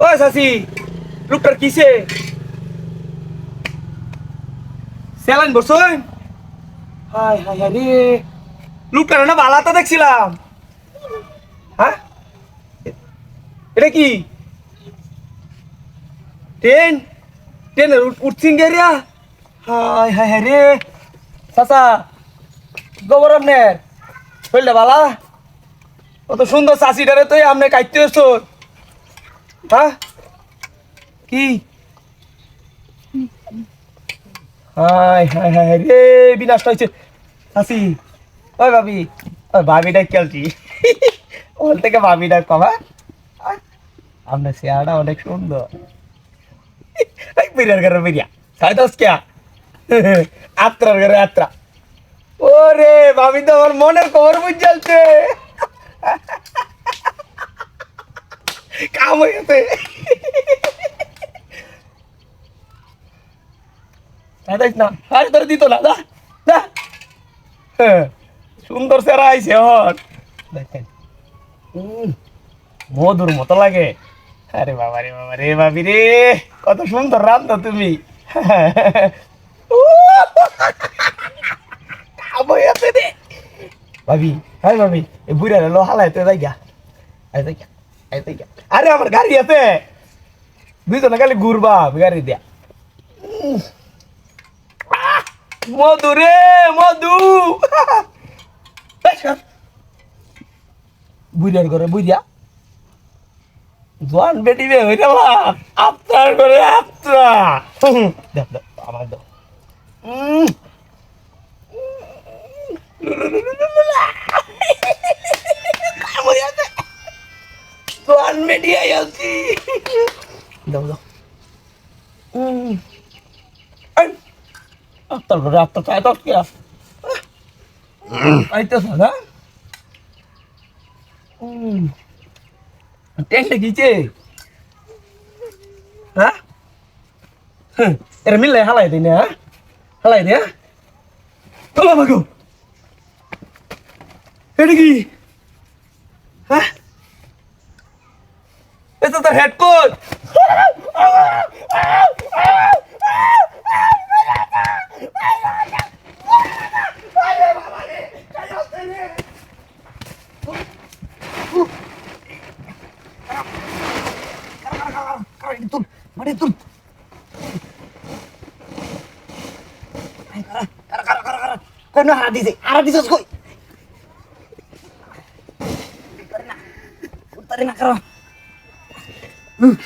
ও সাসি লোকটার কিসে? স্যালাইন বসুন হাই হাই হাই রে! লোকটার না বালাটা দেখছিলাম। হ্যাঁ? এটা কি? ট্রেন? ট্রেনের উঠছিন গেরিয়া হাই হাই হাই রে! চাচা গোবর আপনার। শরীরটা বালা। কত সুন্দর চাষিটারে তুই আপনি কাটতে হ্যাঁ? কি? হাই হাই হাই রে, বিনাশটা হয়েছে চাষি ওই ভাবি, ওই ভাবিটা খেলছি ওল থেকে ভাবিটা কমা আপনার চেহারাটা অনেক সুন্দর। বিরিয়ার ঘরে বিরিয়া সাড়ে দশ কে আত্রার ঘরে আত্রা। ওরে, ভাবি তো আমার মনের খবর বুঝ চলছে কাম হয়ে দাদাইস না আরে তোর দিত না দা দা সুন্দর সেরা আইছে হন। দেখেন। মধুর মতো লাগে। আরে বাবা রে বাবা রে ভাবি রে। কত সুন্দর রান্ধো তুমি। কাম হয়ে গেছে ভাবি হ্যাঁ ভাবি এই বুড়া লো গা আই যাই গা আরে আমার গাড়ি আছে দুইজনে খালি ঘুরবা গাড়ি দিয়া মধু রে মধু বুড়ার ঘরে বুড়িয়া জোয়ান বেটি বে হয়ে যাবা আপনার ঘরে আপনা দেখ দেখ আমার দেখ উম। কাম হয়ে গেছে। জোয়ান বেটি হয়ে গেছি দাও দাও উম। এই, আপনার ঘরে আপনার চায় দশ কে আইতেছ না উম। টেন্টে গিয়েছে হ্যাঁ হ্যাঁ, এটা মিললে হালাই দিই না হ্যাঁ? হালাই দে হ্যাঁ চলো বাগো এটা কি হ্যাঁ এটা তো হেডকোট তুল মানে তুল কোন হারা দিছে হারা দিছস কই 嗯。